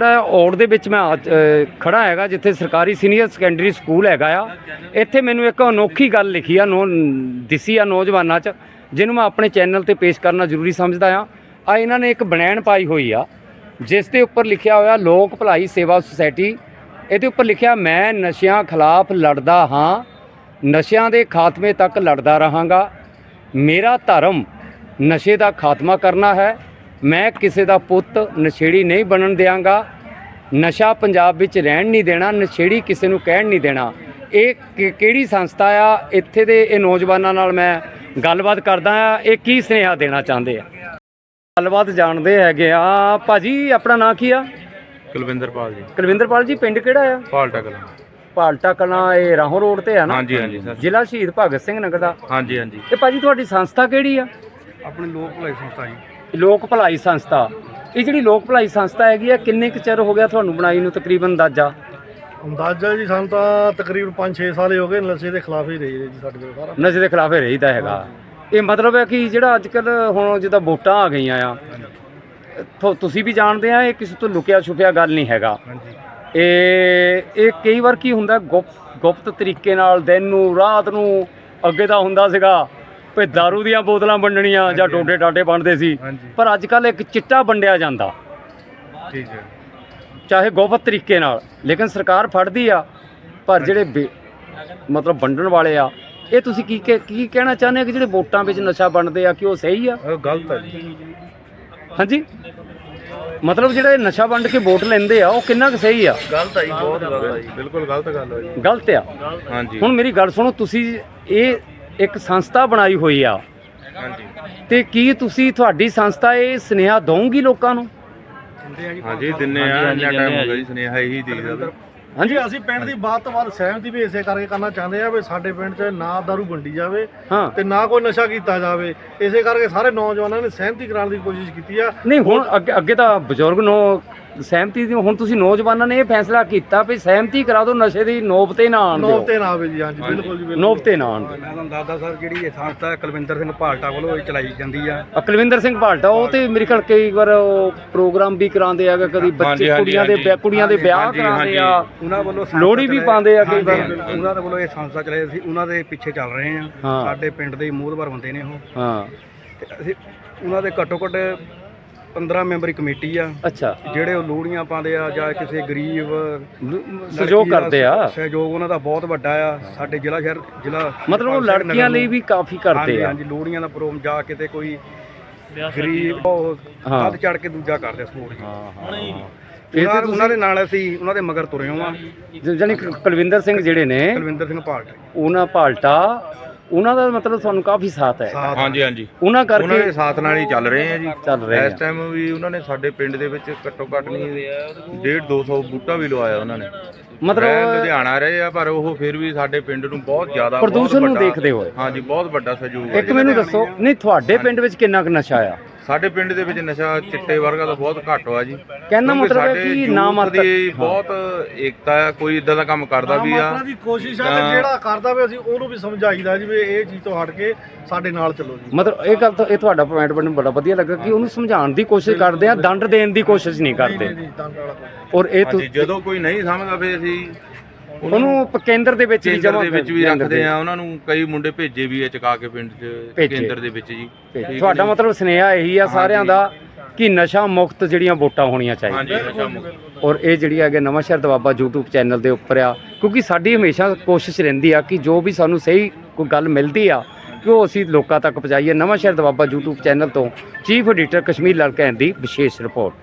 ਜਿਹੜਾ ਔੜ ਦੇ ਵਿੱਚ ਮੈਂ ਅੱਜ, ਅ, ਖੜਾ ਹੈਗਾ ਜਿੱਥੇ ਸਰਕਾਰੀ ਸੀਨੀਅਰ ਸੈਕੰਡਰੀ ਸਕੂਲ ਹੈਗਾ ਆ ਇੱਥੇ ਮੈਨੂੰ ਇੱਕ ਅਨੋਖੀ ਗੱਲ ਲਿਖੀ ਆ ਨੋ ਦਿਸੀ ਆ ਨੌਜਵਾਨਾਂ 'ਚ ਜਿਹਨੂੰ ਮੈਂ ਆਪਣੇ ਚੈਨਲ ਤੇ ਪੇਸ਼ ਕਰਨਾ ਜ਼ਰੂਰੀ ਸਮਝਦਾ ਆ। ਆ ਇਹਨਾਂ ਨੇ ਇੱਕ ਬਨੈਣ ਪਾਈ ਹੋਈ ਆ ਜਿਸ ਦੇ ਉੱਪਰ ਲਿਖਿਆ ਹੋਇਆ ਲੋਕ ਭਲਾਈ ਸੇਵਾ ਸੁਸਾਇਟੀ। ਇਹਦੇ ਉੱਪਰ ਲਿਖਿਆ ਮੈਂ ਨਸ਼ਿਆਂ ਖਿਲਾਫ ਲੜਦਾ ਹਾਂ ਨਸ਼ਿਆਂ ਦੇ ਖਾਤਮੇ ਤੱਕ ਲੜਦਾ ਰਹਾਂਗਾ। ਮੇਰਾ ਧਰਮ ਨਸ਼ੇ ਦਾ ਖਾਤਮਾ ਕਰਨਾ ਹੈ ਮੈਂ ਕਿਸੇ ਦਾ ਪੁੱਤ ਨਸ਼ੇੜੀ ਨਹੀਂ ਬਣਨ ਦਿਆਂਗਾ। ਨਸ਼ਾ ਪੰਜਾਬ ਵਿੱਚ ਰਹਿਣ ਨਹੀਂ ਦੇਣਾ ਨਸ਼ੇੜੀ ਕਿਸੇ ਨੂੰ ਕਹਿਣ ਨਹੀਂ ਦੇਣਾ। ਇਹ ਕਿਹੜੀ ਸੰਸਥਾ ਆ? ਇੱਥੇ ਦੇ ਇਹ ਨੌਜਵਾਨਾਂ ਨਾਲ ਮੈਂ ਗੱਲਬਾਤ ਕਰਦਾ ਆ। ਇਹ ਕੀ ਸੁਨੇਹਾ ਦੇਣਾ ਚਾਹੁੰਦੇ ਆ? ਗੱਲਬਾਤ ਜਾਣਦੇ ਹੈਗੇ ਆ। ਭਾਜੀ ਆਪਣਾ ਨਾਂ ਕੀ ਆ? ਕੁਲਵਿੰਦਰਪਾਲ ਜੀ। ਕੁਲਵਿੰਦਰਪਾਲ ਜੀ ਪਿੰਡ ਕਿਹੜਾ ਆ? ਪਾਲਟਾ ਕਲਾਂ। ਪਾਲਟਾ ਕਲਾਂ ਇਹ ਰਾਹੋਂ ਰੋਡ ਤੇ ਆ ਨਾ? ਹਾਂਜੀ ਹਾਂਜੀ ਸਰ। ਜ਼ਿਲ੍ਹਾ ਸ਼ਹੀਦ ਭਗਤ ਸਿੰਘ ਨਗਰ ਦਾ। ਹਾਂਜੀ ਹਾਂਜੀ। ਇਹ ਭਾਜੀ ਤੁਹਾਡੀ ਸੰਸਥਾ ਕਿਹੜੀ ਆ? ਆਪਣੀ ਲੋਕ ਭਲਾਈ ਸੰਸਥਾ ਜੀ। ਲੋਕ ਭਲਾਈ ਸੰਸਥਾ। ਇਹ ਜਿਹੜੀ ਲੋਕ ਭਲਾਈ ਸੰਸਥਾ ਹੈਗੀ ਆ ਕਿੰਨੇ ਕੁ ਚਿਰ ਹੋ ਗਿਆ ਤੁਹਾਨੂੰ ਬਣਾਈ ਨੂੰ ਤਕਰੀਬਨ ਅੰਦਾਜ਼ਾ? ਅੰਦਾਜ਼ਾ ਜੀ ਸਾਨੂੰ ਤਾਂ ਤਕਰੀਬਨ 5-6 ਸਾਲ ਹੀ ਹੋ ਗਏ ਨਸ਼ੇ ਦੇ ਖਿਲਾਫ ਹੀ ਰਹੀ ਜੀ ਸਾਡੇ ਕੋਲ ਸਾਰਾ। ਨਸ਼ੇ ਦੇ ਖਿਲਾਫ ਹੀ ਰਹੀਦਾ ਹੈਗਾ। ਇਹ ਮਤਲਬ ਹੈ ਕਿ ਜਿਹੜਾ ਅੱਜ ਕੱਲ ਹੁਣ ਜਿੱਦਾਂ ਵੋਟਾਂ ਆ ਗਈਆਂ ਆ ਤੁ- ਤੁਸੀਂ ਵੀ ਜਾਣਦੇ ਆ ਇਹ ਕਿਸੇ ਤੋਂ ਲੁਕਿਆ ਛੁਪਿਆ ਗੱਲ ਨਹੀਂ ਹੈਗਾ। ਹਾਂਜੀ। ਇਹ ਇਹ ਕਈ ਵਾਰ ਕੀ ਹੁੰਦਾ ਗੁਪਤ ਗੁਪਤ ਤਰੀਕੇ ਨਾਲ ਦਿਨ ਨੂੰ ਰਾਤ ਨੂੰ ਅੱਗੇ ਤਾਂ ਹੁੰਦਾ ਸੀਗਾ। ਵੀ दारू ਦੀਆਂ ਬੋਤਲਾਂ ਵੰਡਣੀਆਂ ਜਾਂ ਟੋਟੇ ਟਾਟੇ ਵੰਡਦੇ ਸੀ। ਹਾਂਜੀ। ਪਰ ਅੱਜ ਕੱਲ ਇੱਕ ਚਿੱਟਾ ਵੰਡਿਆ ਜਾਂਦਾ। ਠੀਕ ਹੈ। ਚਾਹੇ ਗੁਪਤ ਤਰੀਕੇ ਨਾਲ ਲੇਕਿਨ ਸਰਕਾਰ ਫੜਦੀ ਆ ਪਰ ਜਿਹੜੇ ਬੇ- ਮਤਲਬ ਵੰਡਣ ਵਾਲੇ ਆ ਇਹ ਤੁਸੀਂ ਕੀ ਕਹਿ- ਕੀ ਕਹਿਣਾ ਚਾਹੁੰਦੇ ਕਿ ਜਿਹੜੇ ਵੋਟਾਂ ਵਿੱਚ ਨਸ਼ਾ ਵੰਡਦੇ ਆ ਕਿ ਉਹ ਸਹੀ ਆ? ਉਹ ਗਲਤ ਹੈ ਜੀ। ਹਾਂਜੀ। ਮਤਲਬ ਜਿਹੜੇ ਨਸ਼ਾ ਵੰਡ ਕੇ ਵੋਟ ਲੈਂਦੇ ਆ ਉਹ ਕਿੰਨਾ ਕੁ ਸਹੀ ਆ? ਗਲਤ ਹੈ ਜੀ ਬਹੁਤ ਗਲਤ ਹੈ ਜੀ। ਬਿਲਕੁਲ ਗਲਤ ਗੱਲ ਹੈ ਜੀ। ਗਲਤ ਆ। ਹਾਂਜੀ। ਹੁਣ ਮੇਰੀ ਗੱਲ ਸੁਣੋ ਤੁਸੀਂ ਇਹ ਇੱਕ ਸੰਸਥਾ ਬਣਾਈ ਹੋਈ ਆ। ਹਾਂਜੀ। ਤੇ ਕੀ ਤੁਸੀਂ ਤੁਹਾਡੀ ਸੰਸਥਾ ਇਹ ਸੁਨੇਹਾ ਦਊਗੀ ਲੋਕਾਂ ਨੂੰ? ਹਾਂਜੀ ਦਿਨੇ ਆ ਇੰਨਾ ਟਾਈਮ ਹੋ ਗਿਆ ਜੀ। ਸੁਨੇਹਾ ਇਹੀ ਦੇ ਹਾਂਜੀ। ਅਸੀਂ ਪਿੰਡ ਦੀ ਬਾਤ ਤੋਂ ਬਾਅਦ ਸਹਿਮਤੀ ਵੀ ਇਸੇ ਕਰਕੇ ਕਰਨਾ ਚਾਹੁੰਦੇ ਆ ਵੀ ਸਾਡੇ ਪਿੰਡ 'ਚ ਨਾ ਦਾਰੂ ਵੰਡੀ ਜਾਵੇ ਹਾਂ। ਤੇ ਨਾ ਕੋਈ ਨਸ਼ਾ ਕੀਤਾ ਜਾਵੇ। ਇਸੇ ਕਰਕੇ ਸਾਰੇ ਨੌਜਵਾਨਾਂ ਨੇ ਸਹਿਮਤੀ ਕਰਾਉਣ ਦੀ ਕੋਸ਼ਿਸ਼ ਕੀਤੀ ਆ। ਨਹੀਂ ਹੁਣ ਅੱਗੇ ਅੱਗੇ ਤਾਂ ਬਜ਼ੁਰਗ ਨੂੰ ਸਹਿਮਤੀ ਦੀ ਹੁਣ ਤੁਸੀਂ ਨੌਜਵਾਨਾਂ ਨੇ ਇਹ ਫੈਸਲਾ ਕੀਤਾ ਵੀ ਸਹਿਮਤੀ ਕਰਾ ਦਿਓ ਨਸ਼ੇ ਦੀ ਨੋਬ ਤੇ ਨਾ ਆਣ ਦਿਓ। ਨੌਬਤੇ ਨਾ ਆਵੇ ਜੀ ਹਾਂਜੀ ਬਿਲਕੁਲ ਜੀ ਬਿਲਕੁਲ। ਨੋਬ ਤੇ ਨਾ ਆਣ ਦਿਓ। ਮੈਂ ਤੁਹਾਨੂੰ ਦੱਸਦਾ ਸਰ ਜਿਹੜੀ ਇਹ ਸੰਸਥਾ ਕੁਲਵਿੰਦਰ ਸਿੰਘ ਭਾਲਟਾ ਵੱਲੋਂ ਇਹ ਚਲਾਈ ਜਾਂਦੀ ਆ। ਅਕਲਵਿੰਦਰ ਸਿੰਘ ਭਾਲਟਾ ਉਹ ਤੇ ਮੇਰੇ ਖਿਆਲ ਕਈ ਵਾਰ ਉਹ ਪ੍ਰੋਗਰਾਮ ਵੀ ਕਰਾਉਂਦੇ ਆ ਕਦੀ ਬੱਚੇ ਹਾਂਜੀ, ਕੁੜੀਆਂ ਦੇ ਵਿਆਹ-। ਕੁੜੀਆਂ ਦੇ ਵਿਆਹ ਹਾਂਜੀ, ਕਰਾਉਂਦੇ ਆ। ਉਹਨਾਂ ਵੱਲੋਂ ਸੰਸਥਾ ਲੋਹੜੀ ਵੀ ਚਲਾਈ- ਪਾਉਂਦੇ ਆ ਕਈ ਵਾਰ। ਹਾਂਜੀ, ਹਾਂਜੀ, ਉਹਨਾਂ ਦੇ ਵੱਲੋਂ ਇਹ ਸੰਸਥਾ ਚਲਾਈ ਸੀ। ਉਹਨਾਂ ਦੇ ਪਿੱਛੇ ਚੱਲ ਰਹੇ ਆ। ਹਾਂ। ਸਾਡੇ ਪਿੰਡ ਦੇ ਮੋਹਦਵਾਰ ਬੰਦੇ ਨੇ ਉਹ। ਹਾਂ। ਤੇ ਅਸੀਂ ਉਹਨਾਂ ਦੇ ਘੱਟੋ ਘੱਟ 15 ਮੈਂਬਰੀ ਕਮੇਟੀ ਆ। ਅੱਛਾ। ਜਿਹੜੇ ਉਹ ਲੋਹੜੀਆਂ ਪਾਉਂਦੇ ਆ ਜਾਂ ਕਿਸੇ ਗਰੀਬ ਸਹਿਯੋਗ ਕਰਦੇ ਆ। ਸਹਿਯੋਗ ਉਹਨਾਂ ਦਾ ਬਹੁਤ ਵੱਡਾ ਆ। ਸਾਡੇ ਜ਼ਿਲ੍ਹਾ ਸ਼ਹਿਰ ਜ਼ਿਲ੍ਹਾ ਮਤਲਬ ਉਹ ਲੜਕੀਆਂ ਲਈ ਵੀ ਕਾਫੀ ਕਰਦੇ ਆ। ਹਾਂਜੀ ਲੋਹੜੀਆਂ ਦਾ ਪ੍ਰੋਗਰਾਮ ਜਾ ਕੇ ਤੇ ਕੋਈ ਗਰੀਬ ਉਹ ਚੜ ਕੇ ਦੂਜਾ ਕਰਦੇ ਸਪੋਰਟ ਹਾਂ ਹਾਂ ਉਹਨਾਂ ਤੇ ਉਹਨਾਂ ਦੇ ਨਾਲ ਅਸੀਂ ਉਹਨਾਂ ਦੇ ਮਗਰ ਤੁਰੇ ਹਾਂ ਜਾਨੀ ਕੁਲਵਿੰਦਰ ਸਿੰਘ ਜਿਹੜੇ ਨੇ ਕੁਲਵਿੰਦਰ ਸਿੰਘ ਭਾਲਟਾ ਉਹਨਾਂ ਭਾਲਟਾ ਉਹਨਾਂ ਦਾ ਮਤਲਬ ਤੁਹਾਨੂੰ ਕਾਫੀ ਸਾਥ ਹੈ। ਹਾਂਜੀ ਹਾਂਜੀ। ਉਹਨਾਂ ਉਹਨਾਂ ਦੇ ਕਰਕੇ ਸਾਥ ਨਾਲ ਹੀ ਚੱਲ ਰਹੇ ਆ ਜੀ। ਚੱਲ ਰਹੇ ਇਸ ਆ ਟਾਈਮ ਵੀ ਉਹਨਾਂ ਨੇ ਸਾਡੇ ਪਿੰਡ ਦੇ ਵਿੱਚ ਘੱਟੋ ਘੱਟ ਨਹੀਂ 1.5 200 ਬੂਟਾ ਵੀ ਲਵਾਇਆ ਉਹਨਾਂ ਨੇ। ਰਹਿ ਮਤਲਬ ਲੁਧਿਆਣਾ ਰਹੇ ਆ ਪਰ ਉਹ ਫਿਰ ਵੀ ਸਾਡੇ ਪਿੰਡ ਨੂੰ ਬਹੁਤ ਜ਼ਿਆਦਾ ਬਹੁਤ ਪ੍ਰਦੂਸ਼ਣ ਨੂੰ ਵੱਡਾ- ਦੇਖਦੇ ਹੋਏ। ਹਾਂਜੀ ਬਹੁਤ ਵੱਡਾ ਸਹਿਯੋਗ ਹੈ ਇੱਕ ਮੈਨੂੰ ਦੱਸੋ ਨਹੀਂ ਤੁਹਾਡੇ ਪਿੰਡ ਵਿੱਚ ਕਿੰਨਾ ਕੁ ਨਸ਼ਾ ਆ? ਸਾਡੇ ਪਿੰਡ ਦੇ ਵਿੱਚ ਨਸ਼ਾ ਚਿੱਟੇ ਵਰਗਾ ਤਾਂ ਬਹੁਤ ਘੱਟ ਹੋਆ ਜੀ। ਕਹਿਣ ਦਾ ਕਿਉਂਕਿ ਮਤਲਬ ਹੈ ਸਾਡੇ ਕਿ ਯੂਥ ਨਾ ਮਾਤਰ ਦੀ ਬਹੁਤ ਏਕਤਾ ਆ ਕੋਈ ਇਦਾਂ ਦਾ ਕੰਮ ਕਰਦਾ ਵੀ ਆ। ਮਾਤਰਾ ਦੀ ਕੋਸ਼ਿਸ਼ ਆ ਕਿ ਜਿਹੜਾ ਕਰਦਾ ਵੀ ਅਸੀਂ ਉਹਨੂੰ ਵੀ ਸਮਝਾਈਦਾ ਜੀ ਵੀ ਇਹ ਚੀਜ਼ ਤੋਂ ਹਟ ਕੇ ਸਾਡੇ ਨਾਲ ਚੱਲੋ ਜੀ। ਮਤਲਬ ਇਹ ਗੱਲ ਤਾਂ ਇਹ ਤੁਹਾਡਾ ਪੁਆਇੰਟ ਮੈਨੂੰ ਬੜਾ ਵਧੀਆ ਲੱਗਾ ਕਿ ਉਹਨੂੰ ਸਮਝਾਉਣ ਦੀ ਕੋਸ਼ਿਸ਼ ਕਰਦੇ ਆ ਦੰਡ ਦੇਣ ਦੀ ਕੋਸ਼ਿਸ਼ ਨਹੀਂ ਕਰਦੇ। ਜੀ ਦੰਦ ਵਾਲਾ ਕੋਈ। ਔਰ ਇਹ ਤੁ- ਹਾਂਜੀ ਜਦੋਂ ਕੋਈ ਨਹੀਂ ਸਮਝਦਾ ਫੇ ਅਸੀਂ ਉਹਨੂੰ ਪ- ਕੇਂਦਰ ਦੇ ਵਿੱਚ ਵੀ ਕੇਂਦਰ ਜਮ੍ਹਾਂ ਦੇ ਵਿੱਚ ਵੀ ਰੱਖਦੇ ਆ। ਉਹਨਾਂ ਨੂੰ ਕਈ ਮੁੰਡੇ ਭੇਜੇ ਵੀ ਆ ਚਕਾ ਕੇ ਪਿੰਡ 'ਚ ਭੇਜੇ। ਕੇਂਦਰ ਦੇ ਵਿੱਚ ਜੀ। ਤੇ ਤੁਹਾਡਾ ਮਤਲਬ ਸੁਨੇਹਾ ਇਹੀ ਆ ਸਾਰਿਆਂ ਦਾ ਕਿ ਨਸ਼ਾ ਮੁਕਤ ਜਿਹੜੀਆਂ ਵੋਟਾਂ ਹੋਣੀਆਂ ਚਾਹੀਦੀਆਂ। ਹਾਂਜੀ ਨਸ਼ਾ ਮੁਕਤ। ਔਰ ਇਹ ਜਿਹੜੀ ਹੈਗੇ ਨਵਾਂ ਸ਼ਹਿਰ ਦਵਾਬਾ YouTube ਚੈਨਲ ਦੇ ਉੱਪਰ ਆ ਕਿਉਂਕਿ ਸਾਡੀ ਹਮੇਸ਼ਾ ਕੋਸ਼ਿਸ਼ ਰਹਿੰਦੀ ਆ ਕਿ ਜੋ ਵੀ ਸਾਨੂੰ ਸਹੀ ਕੋਈ ਗੱਲ ਮਿਲਦੀ ਆ ਕਿ ਉਹ ਅਸੀਂ ਲੋਕਾਂ ਤੱਕ ਪਹੁੰਚਾਈਏ। ਨਵਾਂ ਸ਼ਹਿਰ ਦਵਾਬਾ YouTube ਚੈਨਲ ਤੋਂ ਚੀਫ ਐਡੀਟਰ ਕਸ਼ਮੀਰ ਲਾਲ ਕਹਿਣ ਦੀ ਵਿਸ਼ੇਸ਼ ਰਿਪੋਰਟ।